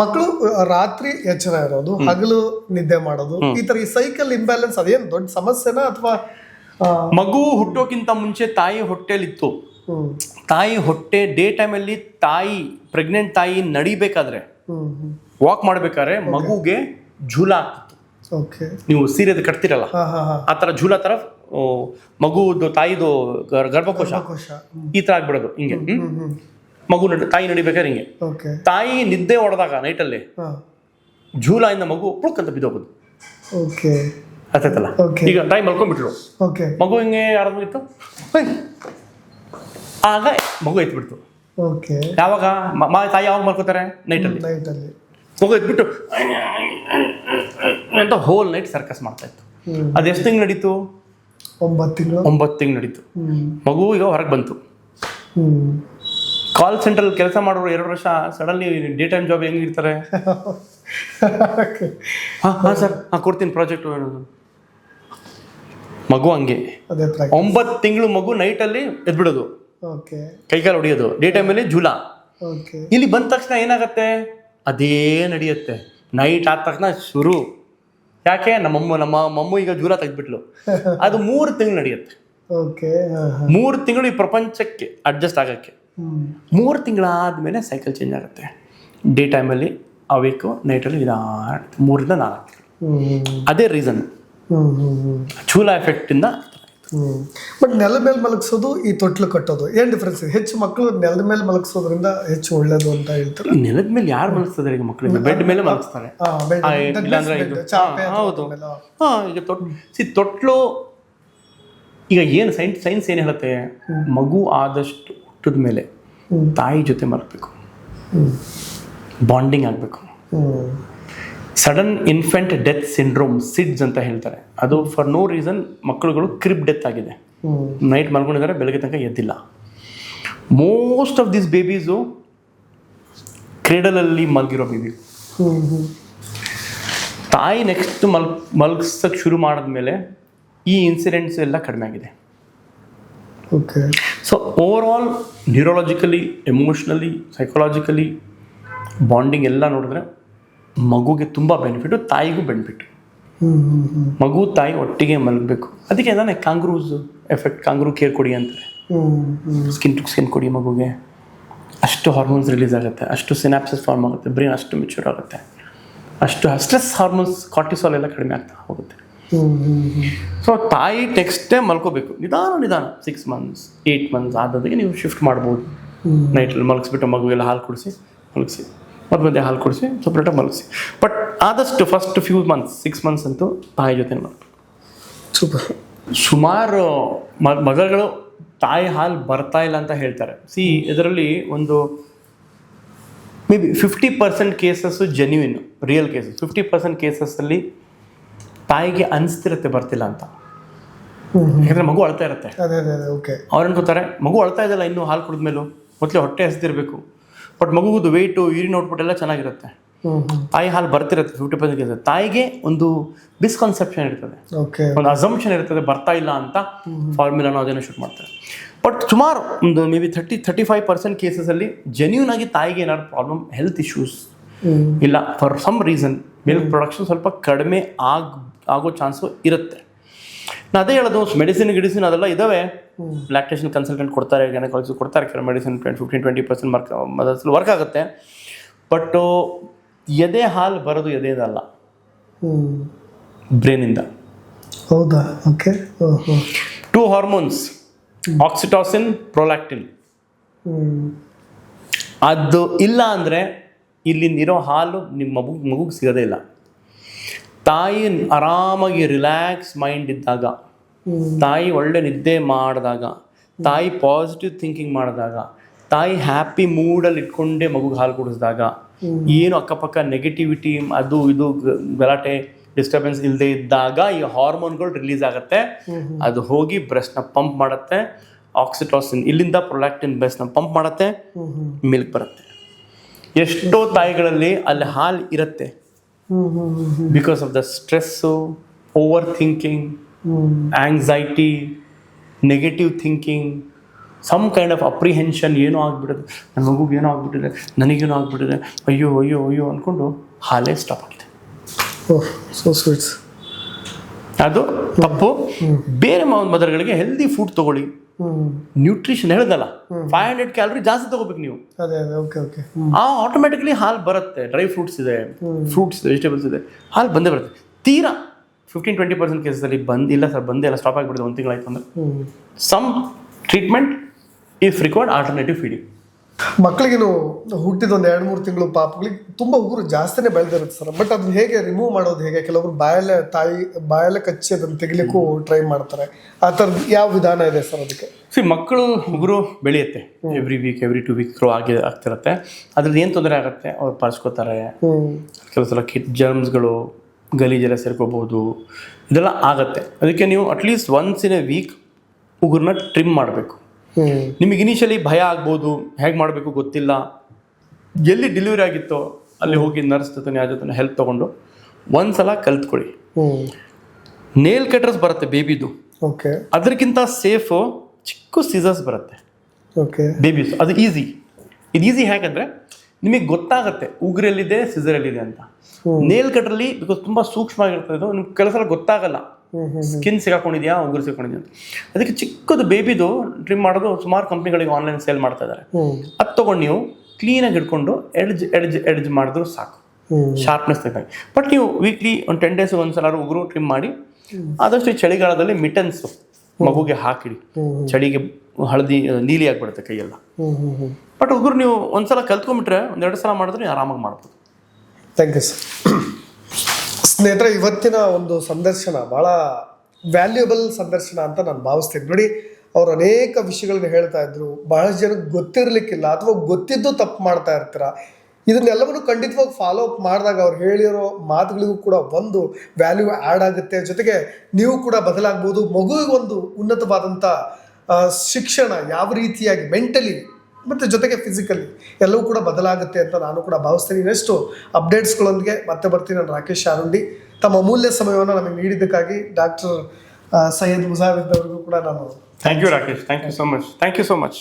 ಮಕ್ಕಳು ರಾತ್ರಿ ಎಚ್ಚರ ಇರೋದು ಹಗಲು ನಿದ್ದೆ ಮಾಡೋದು ಈ ತರ ಈ ಸೈಕಲ್ ಇಂಬ್ಯಾಲೆನ್ಸ್ ಅದೇನು ದೊಡ್ಡ ಸಮಸ್ಯೆನಾ ಅಥವಾ ಮಗು ಹುಟ್ಟೋಕ್ಕಿಂತ ಮುಂಚೆ ತಾಯಿ ಹೊಟ್ಟೆಲಿತ್ತು ತಾಯಿ ಹೊಟ್ಟೆ ಡೇ ಟೈಮಲ್ಲಿ ತಾಯಿ ಪ್ರೆಗ್ನೆಂಟ್ ತಾಯಿ ನಡಿಬೇಕಾದ್ರೆ ವಾಕ್ ಮಾಡ್ಬೇಕಾದ್ರೆ ಮಗುಗೆ ಝೂಲ ಆಗ್ತಿತ್ತು. ಓಕೆ ನೀವು ಸೀರೆದು ಕಟ್ತಿರಲ್ಲ? ಹಾ ಹಾ ಹಾ. ಆ ತರ ಝೂಲ ತರ ಮಗುದು ತಾಯಿದು ಗರ್ಭಕೋಶ. ಕೋಶ ಈ ತರ ಆಗ್ಬಿಡೋದು ಹಿಂಗೆ. ಮಗು ನಡಿ ತಾಯಿ ನಡಿಬೇಕಾದ್ರೆ ಹಿಂಗೆ ಓಕೆ ತಾಯಿ ನಿದ್ದೆ ಹೊಡೆದಾಗ ನೈಟಲ್ಲಿ ಜೂಲಾಯಿಂದ ಮಗು ಪುಳಕ್ ಅಂತ ಬಿದ್ದೋಗೋದು ಓಕೆ Okay. ಈಗ ತಾಯಿ ಮಲ್ಕೊಂಡ್ಬಿಟ್ರು. ಓಕೆ ಮಗು ಹಿಂಗೆ ಆರಾಮಾಗಿತ್ತು ಆಗ ಮಗು ಎತ್ಬಿಡ್ತು. ಓಕೆ ಯಾವಾಗ? ಮ- ಮಾ ತಾಯಿ ಯಾವಾಗ ಮಲ್ಕೋತಾರೆ? ನೈಟಲ್ಲಿ ನೈಟ್ ಅಲ್ಲಿ. ಮಗು ಎತ್ಬಿಟ್ಟು ಅಂತ ಹೋಲ್ ನೈಟ್ ಸರ್ಕಸ್ ಮಾಡ್ತಾ ಇತ್ತು. ಹ್ಮ್. ಅದು ಎಷ್ಟು ತಿಂಗಳು ನಡೀತು? ಒಂಬತ್ತು ತಿಂಗಳು. ಒಂಬತ್ತು ತಿಂಗಳು ನಡೀತು. ಹ್ಮ್. ಮಗು ಈಗ ಹೊರಗೆ ಬಂತು. ಹ್ಮ್. ಕಾಲ್ ಸೆಂಟರ್ ಕೆಲಸ ಮಾಡೋರು ಎರಡು ವರ್ಷ ಸಡನ್ಲಿ ಡೇ ಟೈಮ್ ಜಾಬ್ ಹೆಂಗೆ ಇರ್ತಾರೆ? ಹಾಂ ಹಾಂ ಸರ್ ಹಾಂ ಕೊಡ್ತೀನಿ ಪ್ರಾಜೆಕ್ಟ್ ಮಗು ಹಂಗೆ. ಒಂಬತ್ತು ತಿಂಗಳು ಮಗು ನೈಟಲ್ಲಿ ಎದ್ಬಿಡೋದು. ಓಕೆ ಕೈಕಾಲು ಹೊಡಿಯೋದು. ಡೇ ಟೈಮಲ್ಲಿ ಜೂಲ. ಇಲ್ಲಿ ಬಂದ ತಕ್ಷಣ ಏನಾಗತ್ತೆ? ಅದೇ ನಡೆಯುತ್ತೆ. ನೈಟ್ ಆದ ತಕ್ಷಣ ಶುರು. ಯಾಕೆ? ನಮ್ಮಮ್ಮ ನಮ್ಮ ಮಮ್ಮು ಈಗ ಜೂಲ ತೆಗೆದ್ಬಿಟ್ಲು. ಅದು ಮೂರು ತಿಂಗಳು ನಡೆಯುತ್ತೆ. ಮೂರು ತಿಂಗಳು ಈ ಪ್ರಪಂಚಕ್ಕೆ ಅಡ್ಜಸ್ಟ್ ಆಗಕ್ಕೆ. ಮೂರು ತಿಂಗಳಾದಮೇಲೆ ಸೈಕಲ್ ಚೇಂಜ್ ಆಗುತ್ತೆ. ಡೇ ಟೈಮಲ್ಲಿ ಅವೇಕು ನೈಟಲ್ಲಿ ನಿಧಾನ ಮೂರಿಂದ ನಾಲ್ಕು. ಅದೇ ರೀಸನ್ ಚೂಲ ಎಫೆಕ್ಟಿಂದ ಬಟ್ ನೆಲದ ಮೇಲೆ ಮಲಗಿಸೋದು ಈ ತೊಟ್ಲು ಕಟ್ಟೋದು. ಏನ್ ಡಿಫ್ರೆನ್ಸ್ ಇದೆ ಹೆಚ್ಚು ಮಕ್ಕಳು ನೆಲದ ಮೇಲೆ ಮಲಗಿಸೋದ್ರಿಂದ ಹೆಚ್ಚು ಒಳ್ಳೇದು ಅಂತ ಹೇಳ್ತಾರೆ. ನೆಲದ ಮೇಲೆ ಯಾರು ಮಲಗಿಸ್ತಾರೆ ಈಗ ಮಕ್ಕಳಿಗೆ ಬೆಡ್ ಮೇಲೆ ಮಲಗಿಸ್ತಾರೆ. ಹೌದು. ಈಗ ಸಿ ತೊಟ್ಲು ಈಗ ಏನು ಸೈನ್ಸ್ ಸೈನ್ಸ್ ಏನು ಹೇಳುತ್ತೆ? ಮಗು ಆದಷ್ಟು ಹುಟ್ಟಿದ ಮೇಲೆ ತಾಯಿ ಜೊತೆ ಮಲಗಬೇಕು. ಬಾಂಡಿಂಗ್ ಆಗಬೇಕು. Sudden infant death syndrome SIDS ಅಂತ ಹೇಳ್ತಾರೆ. ಅದು ಫಾರ್ ನೋ ರೀಸನ್ ಮಕ್ಕಳುಗಳು ಕ್ರಿಪ್ ಡೆತ್ ಆಗಿದೆ. ನೈಟ್ ಮಲ್ಕೊಂಡಿದ್ದಾರೆ ಬೆಳಗ್ಗೆ ತನಕ ಎದ್ದಿಲ್ಲ. ಮೋಸ್ಟ್ ಆಫ್ ದಿಸ್ ಬೇಬೀಸು ಕ್ರೀಡಲಲ್ಲಿ ಮಲಗಿರೋ ಬೇಬಿ ತಾಯಿ ನೆಕ್ಸ್ಟ್ ಮಲ್ ಮಲಗಿಸೋಕ್ಕೆ ಶುರು ಮಾಡಿದ್ಮೇಲೆ ಈ ಇನ್ಸಿಡೆಂಟ್ಸ್ ಎಲ್ಲ ಕಡಿಮೆ ಆಗಿದೆ. Okay so over all neurologically emotionally psychologically bonding ಎಲ್ಲ ನೋಡಿದ್ರೆ ಮಗುಗೆ ತುಂಬ ಬೆನಿಫಿಟು ತಾಯಿಗೂ ಬೆನಿಫಿಟ್ ಮಗು ತಾಯಿ ಒಟ್ಟಿಗೆ ಮಲಗಬೇಕು. ಅದಕ್ಕೆ ನಾನೇ ಕಾಂಗ್ರೂಸ್ ಎಫೆಕ್ಟ್ ಕಾಂಗ್ರೂ ಕೇರ್ ಕೊಡಿ ಅಂತಾರೆ. ಸ್ಕಿನ್ ಟು ಸ್ಕಿನ್ ಕೊಡಿ ಮಗುಗೆ. ಅಷ್ಟು ಹಾರ್ಮೋನ್ಸ್ ರಿಲೀಸ್ ಆಗುತ್ತೆ. ಅಷ್ಟು ಸಿನಾಪ್ಸಸ್ ಫಾರ್ಮ್ ಆಗುತ್ತೆ. ಬ್ರೈನ್ ಅಷ್ಟು ಮೆಚೂರ್ ಆಗುತ್ತೆ. ಅಷ್ಟು ಸ್ಟ್ರೆಸ್ ಹಾರ್ಮೋನ್ಸ್ ಕಾರ್ಟಿಸಾಲ್ ಎಲ್ಲ ಕಡಿಮೆ ಆಗ್ತಾ ಹೋಗುತ್ತೆ. ಸೊ ತಾಯಿ ಟೆಕ್ಸ್ಟೇ ಮಲ್ಕೋಬೇಕು. ನಿಧಾನ ನಿಧಾನ. ಸಿಕ್ಸ್ ಮಂತ್ಸ್ ಏಯ್ಟ್ ಮಂತ್ಸ್ ಆದದಕ್ಕೆ ನೀವು ಶಿಫ್ಟ್ ಮಾಡ್ಬೋದು. ನೈಟಲ್ಲಿ ಮಲಗಿಸ್ಬಿಟ್ಟು ಮಗುಗೆಲ್ಲ ಹಾಲು ಕುಡಿಸಿ ಮಲಗಿಸಿ. ಮಧ್ಯ ಮಧ್ಯೆ ಹಾಲು ಕುಡಿಸಿ ಸಪ್ರೇಟಾಗಿ ಮಲಗಿಸಿ. ಬಟ್ ಆದಷ್ಟು first few months six months ಅಂತೂ ತಾಯಿ ಜೊತೆ ಸೂಪರ್ ಸುಮಾರು ಮ- ಮಗಗಳು ತಾಯಿ ಹಾಲು ಬರ್ತಾ ಇಲ್ಲ ಅಂತ ಹೇಳ್ತಾರೆ. ಸಿ ಇದರಲ್ಲಿ ಒಂದು maybe fifty percent cases genuine real cases fifty percent ಕೇಸಸ್ಸಲ್ಲಿ ತಾಯಿಗೆ ಅನಿಸ್ತಿರುತ್ತೆ ಬರ್ತಿಲ್ಲ ಅಂತ. ಯಾಕಂದ್ರೆ ಮಗು ಅಳ್ತಾ ಇರುತ್ತೆ. ಅದೇ ಅದೇ ಅದೇ ಓಕೆ ಅವ್ರು ಅನ್ಕೋತಾರೆ ಮಗು ಅಳ್ತಾ ಇದೆಯಲ್ಲ ಇನ್ನೂ ಹಾಲು ಕುಡಿದ್ಮೇಲೂ? ಮೊದಲೇ ಹೊಟ್ಟೆ ಹಸಿದಿರಬೇಕು. ಬಟ್ ಮಗುದು ವೆಯ್ಟು ಯೂರಿನ್ ಔಟ್ಪುಟ್ ಎಲ್ಲ ಚೆನ್ನಾಗಿರುತ್ತೆ. ತಾಯಿ ಹಾಲು ಬರ್ತಿರುತ್ತೆ ಫಿಫ್ಟಿ ಪರ್ಸೆಂಟ್ ತಾಯಿಗೆ ಒಂದು ಮಿಸ್ಕನ್ಸೆಪ್ಷನ್ ಇರ್ತದೆ. ಒಂದು ಅಸಂಪ್ಷನ್ ಇರ್ತದೆ ಬರ್ತಾ ಇಲ್ಲ ಅಂತ ಫಾರ್ಮುಲಾನ ಅದನ್ನು ಶೂಟ್ ಮಾಡ್ತಾರೆ. ಬಟ್ ಸುಮಾರು ಒಂದು maybe thirty thirty five percent ಕೇಸಸಲ್ಲಿ genuine ಆಗಿ ತಾಯಿಗೆ ಏನಾದ್ರು ಪ್ರಾಬ್ಲಮ್ ಹೆಲ್ತ್ ಇಶ್ಯೂಸ್ ಇಲ್ಲ for some reason milk production ಸ್ವಲ್ಪ ಕಡಿಮೆ ಆಗ ಆಗೋ ಚಾನ್ಸು ಇರುತ್ತೆ. ನಾನು ಅದೇ ಹೇಳೋದು ಮೆಡಿಸಿನ್ ಗಿಡಿಸಿನ್ ಅದೆಲ್ಲ ಇದಾವೆ. ಲ್ಯಾಕ್ಟೇಷನ್ ಕನ್ಸಲ್ಟೆಂಟ್ ಕೊಡ್ತಾರೆ ಗೈನಕಾಲಜಿಸ್ಟ್ ಕೊಡ್ತಾರೆ ಕೆಲವು medicine fifteen twenty percent mark ಮದರ್ಸಲ್ಲಿ work ಆಗುತ್ತೆ. ಬಟ್ ಎದೆ ಹಾಲು ಬರೋದು ಎದೆದಲ್ಲ. ಬ್ರೇನಿಂದ. ಹೌದಾ? Okay. Two hormones oxytocin prolactin ಅದು ಇಲ್ಲ ಅಂದರೆ ಇಲ್ಲಿಂದಿರೋ ಹಾಲು ನಿಮ್ಮ ಮಗು ಮಗುಗೆ ಸಿಗೋದೇ ಇಲ್ಲ. ತಾಯಿ ಆರಾಮಾಗಿ ರಿಲ್ಯಾಕ್ಸ್ ಮೈಂಡ್ ಇದ್ದಾಗ ತಾಯಿ ಒಳ್ಳೆ ನಿದ್ದೆ ಮಾಡಿದಾಗ ತಾಯಿ ಪಾಸಿಟಿವ್ ಥಿಂಕಿಂಗ್ ಮಾಡಿದಾಗ ತಾಯಿ ಹ್ಯಾಪಿ ಮೂಡಲ್ಲಿ ಇಟ್ಕೊಂಡೇ ಮಗುಗೆ ಹಾಲು ಕುಡಿಸಿದಾಗ ಏನು ಅಕ್ಕಪಕ್ಕ ನೆಗೆಟಿವಿಟಿ ಅದು ಇದು ಗಲಾಟೆ ಡಿಸ್ಟರ್ಬೆನ್ಸ್ ಇಲ್ಲದೆ ಇದ್ದಾಗ ಈ ಹಾರ್ಮೋನ್ಗಳು ರಿಲೀಸ್ ಆಗುತ್ತೆ. ಅದು ಹೋಗಿ ಬ್ರೆಸ್ಟ್ನ ಪಂಪ್ ಮಾಡುತ್ತೆ ಆಕ್ಸಿಟಾಸಿನ್ ಇಲ್ಲಿಂದ ಪ್ರೊಲ್ಯಾಕ್ಟಿನ್ ಬ್ರೆಸ್ಟ್ನ ಪಂಪ್ ಮಾಡುತ್ತೆ ಮಿಲ್ಕ್ ಬರುತ್ತೆ. ಎಷ್ಟೋ ತಾಯಿಗಳಲ್ಲಿ ಅಲ್ಲಿ ಹಾಲು ಇರುತ್ತೆ. Because of the stress over thinking anxiety negative thinking some kind of apprehension ಏನೋ ಆಗ್ಬಿಡುತ್ತೆ. ನನ್ನ ಮಗುಗೆ ಏನೋ ಆಗ್ಬಿಟ್ಟಿದೆ ನನಗೇನೋ ಆಗ್ಬಿಟ್ಟಿದೆ ಅಯ್ಯೋ ಅಯ್ಯೋ ಅಯ್ಯೋ ಅಂದ್ಕೊಂಡು ಹಾಲೇ ಸ್ಟಾಪ್ ಆಗಿದೆ ಓಹ್ ಸೋ ಸ್ವೀಟ್ಸ್ ಅದು ತಪ್ಪು. ಬೇರೆ ಮದರ್ಗಳಿಗೆ ಹೆಲ್ದಿ ಫುಡ್ ತಗೊಳ್ಳಿ. ನ್ಯೂಟ್ರಿಷನ್ ಹೇಳ್ದಲ್ಲ? ಫೈವ್ ಹಂಡ್ರೆಡ್ ಕ್ಯಾಲರಿ ಜಾಸ್ತಿ ತಗೋಬೇಕು ನೀವು. ಆ ಆಟೋಮೆಟಿಕ್ಲಿ ಹಾಲು ಬರುತ್ತೆ. ಡ್ರೈ ಫ್ರೂಟ್ಸ್ ಇದೆ ಫ್ರೂಟ್ಸ್ ವೆಜಿಟೇಬಲ್ಸ್ ಇದೆ. ಹಾಲು ಬಂದೇ ಬರುತ್ತೆ. ತೀರಾ ಫಿಫ್ಟೀನ್ ಟ್ವೆಂಟಿ ಪರ್ಸೆಂಟ್ ಕೇಸಲ್ಲಿ ಬಂದಿಲ್ಲ ಸರ್ ಬಂದೇ ಇಲ್ಲ ಸ್ಟಾಪ್ ಆಗಿಬಿಡುತ್ತೆ ಒಂದು ತಿಂಗಳಾಯ್ತು ಅಂದ್ರೆ. Some treatment if required alternative feeding ಮಕ್ಕಳಿಗೇನು ಹುಟ್ಟಿದ ಒಂದು ಎರಡು ಮೂರು ತಿಂಗಳು ಪಾಪಗಳಿಗೆ ತುಂಬಾ ಉಗುರು ಜಾಸ್ತಿನೇ ಬೆಳೆದಿರುತ್ತೆ ಸರ್. ಬಟ್ ಅದನ್ನ ಹೇಗೆ ರಿಮೂವ್ ಮಾಡೋದು ಹೇಗೆ? ಕೆಲವರು ಬಾಯಲ್ಲೇ ತಾಯಿ ಬಾಯಲ್ಲೇ ಕಚ್ಚಿ ಅದನ್ನು ತೆಗಿಲಿಕ್ಕೂ ಟ್ರೈ ಮಾಡ್ತಾರೆ. ಆ ಥರದ್ದು ಯಾವ ವಿಧಾನ ಇದೆ ಸರ್ ಅದಕ್ಕೆ? ಸಿ ಮಕ್ಕಳು ಉಗುರು ಬೆಳೆಯುತ್ತೆ. Every week every two week through ಆಗಿ ಆಗ್ತಿರುತ್ತೆ. ಅದ್ರದ್ದು ಏನು ತೊಂದರೆ ಆಗುತ್ತೆ? ಅವ್ರು ಪರ್ಸ್ಕೋತಾರೆ ಹ್ಮ್. ಕೆಲವು ಸಲ ಕಿಟ್ ಜರ್ಮ್ಸ್ಗಳು ಗಲೀಜೆಲ್ಲ ಸೇರ್ಕೋಬಹುದು ಇದೆಲ್ಲ ಆಗುತ್ತೆ. ಅದಕ್ಕೆ ನೀವು at least once in a week ಉಗುರನ್ನ trim ಮಾಡಬೇಕು. ನಿಮಗೆ ಇನಿಷಿಯಲಿ ಭಯ ಆಗ್ಬೋದು ಹೇಗೆ ಮಾಡಬೇಕು ಗೊತ್ತಿಲ್ಲ. ಎಲ್ಲಿ ಡೆಲಿವರಿ ಆಗಿತ್ತೋ ಅಲ್ಲಿ ಹೋಗಿ ನರ್ಸ್ ಜೊತೆ ಯಾರ ಜೊತೆ ಹೆಲ್ಪ್ ತೊಗೊಂಡು ಒಂದ್ಸಲ ಕಲ್ತ್ಕೊಳ್ಳಿ. ನೇಲ್ ಕಟ್ರಸ್ ಬರುತ್ತೆ ಬೇಬಿದು ಓಕೆ. ಅದಕ್ಕಿಂತ ಸೇಫು ಚಿಕ್ಕ ಸೀಸರ್ಸ್ ಬರುತ್ತೆ. ಓಕೆ. ಬೇಬೀಸ್ ಅದು ಈಸಿ ಇದು ಈಸಿ ಹೇಗಂದ್ರೆ ನಿಮಗೆ ಗೊತ್ತಾಗುತ್ತೆ ಉಗುರಲ್ಲಿದೆ ಸಿಸರಲ್ಲಿದೆ ಅಂತ. ನೇಲ್ ಕಟ್ರಲ್ಲಿ ಬಿಕಾಸ್ ತುಂಬ ಸೂಕ್ಷ್ಮ ಆಗಿರ್ತದೆ ನಿಮ್ಗೆ ಕೆಲಸ ಗೊತ್ತಾಗಲ್ಲ. ಸ್ಕಿನ್ ಸಿಗಾಕೊಂಡಿದ್ಯಾ ಉಗುರು ಸಿಗಾಕೊಂಡಿದ್ಯಾ ಅಂತ. ಅದಕ್ಕೆ ಚಿಕ್ಕದು ಬೇಬಿದು ಟ್ರಿಮ್ ಮಾಡೋದು ಸುಮಾರು ಕಂಪ್ನಿಗಳಿಗೆ ಆನ್ಲೈನ್ ಸೇಲ್ ಮಾಡ್ತಾ ಇದ್ದಾರೆ ಅದ್ ತೊಗೊಂಡು ನೀವು ಕ್ಲೀನಾಗಿ ಇಟ್ಕೊಂಡು ಎಡ್ಜ್ ಎಡ್ಜ್ ಎಡ್ಜ್ ಮಾಡಿದ್ರು ಸಾಕು. ಶಾರ್ಪ್ನೆಸ್ ತಗೊಂಡು ಬಟ್ ನೀವು ವೀಕ್ಲಿ ಒಂದು ಟೆನ್ ಡೇಸ್ ಒಂದ್ಸಲ ಉಗುರು ಟ್ರಿಮ್ ಮಾಡಿ ಆದಷ್ಟು ಈ ಚಳಿಗಾಲದಲ್ಲಿ ಮಿಟನ್ಸ್ ಮಗುಗೆ ಹಾಕಿಡಿ. ಚಳಿಗೆ ಹಳದಿ ನೀಲಿ ಆಗಿಬಿಡುತ್ತೆ ಕೈಯೆಲ್ಲ. ಬಟ್ ಉಗುರು ನೀವು ಒಂದ್ಸಲ ಕಲ್ತ್ಕೊಂಡ್ಬಿಟ್ರೆ ಒಂದೆರಡು ಸಲ ಮಾಡಿದ್ರೆ ಆರಾಮಾಗಿ ಮಾಡ್ಬೋದು. ಥ್ಯಾಂಕ್ ಯು ಸರ್ ಸ್ನೇಹಿತರೆ, ಇವತ್ತಿನ ಒಂದು ಸಂದರ್ಶನ ಭಾಳ ವ್ಯಾಲ್ಯೂಬಲ್ ಸಂದರ್ಶನ ಅಂತ ನಾನು ಭಾವಿಸ್ತೀನಿ. ನೋಡಿ, ಅವ್ರು ಅನೇಕ ವಿಷಯಗಳನ್ನ ಹೇಳ್ತಾ ಇದ್ರು. ಬಹಳಷ್ಟು ಜನಕ್ಕೆ ಗೊತ್ತಿರಲಿಕ್ಕಿಲ್ಲ ಅಥವಾ ಗೊತ್ತಿದ್ದು ತಪ್ಪು ಮಾಡ್ತಾ ಇರ್ತೀರ? ಇದನ್ನೆಲ್ಲವನ್ನು ಖಂಡಿತವಾಗಿ ಫಾಲೋ ಅಪ್ ಮಾಡಿದಾಗ ಅವ್ರು ಹೇಳಿರೋ ಮಾತುಗಳಿಗೂ ಕೂಡ ಒಂದು ವ್ಯಾಲ್ಯೂ ಆ್ಯಡ್ ಆಗುತ್ತೆ. ಜೊತೆಗೆ ನೀವು ಕೂಡ ಬದಲಾಗ್ಬೋದು. ಮಗುವಿಗೊಂದು ಉನ್ನತವಾದಂಥ ಶಿಕ್ಷಣ ಯಾವ ರೀತಿಯಾಗಿ ಮೆಂಟಲಿ ಮತ್ತು ಜೊತೆಗೆ ಫಿಸಿಕಲಿ ಎಲ್ಲವೂ ಕೂಡ ಬದಲಾಗುತ್ತೆ ಅಂತ ನಾನು ಕೂಡ ಭಾವಿಸ್ತೀನಿ. ಇನ್ನಷ್ಟು ಅಪ್ಡೇಟ್ಸ್ಗಳೊಂದಿಗೆ ಮತ್ತೆ ಬರ್ತೀನಿ ನಾನು ರಾಕೇಶ್ ಆರುಂಡಿ ತಮ್ಮ ಅಮೂಲ್ಯ ಸಮಯವನ್ನು ನಮಗೆ ನೀಡಿದ್ದಕ್ಕಾಗಿ ಡಾಕ್ಟರ್ ಸೈಯದ್ ಮುಜಾವಿದ್ ಅವರಿಗೂ ಕೂಡ ನಾನು thank you Rakesh. Thank you so much thank you so much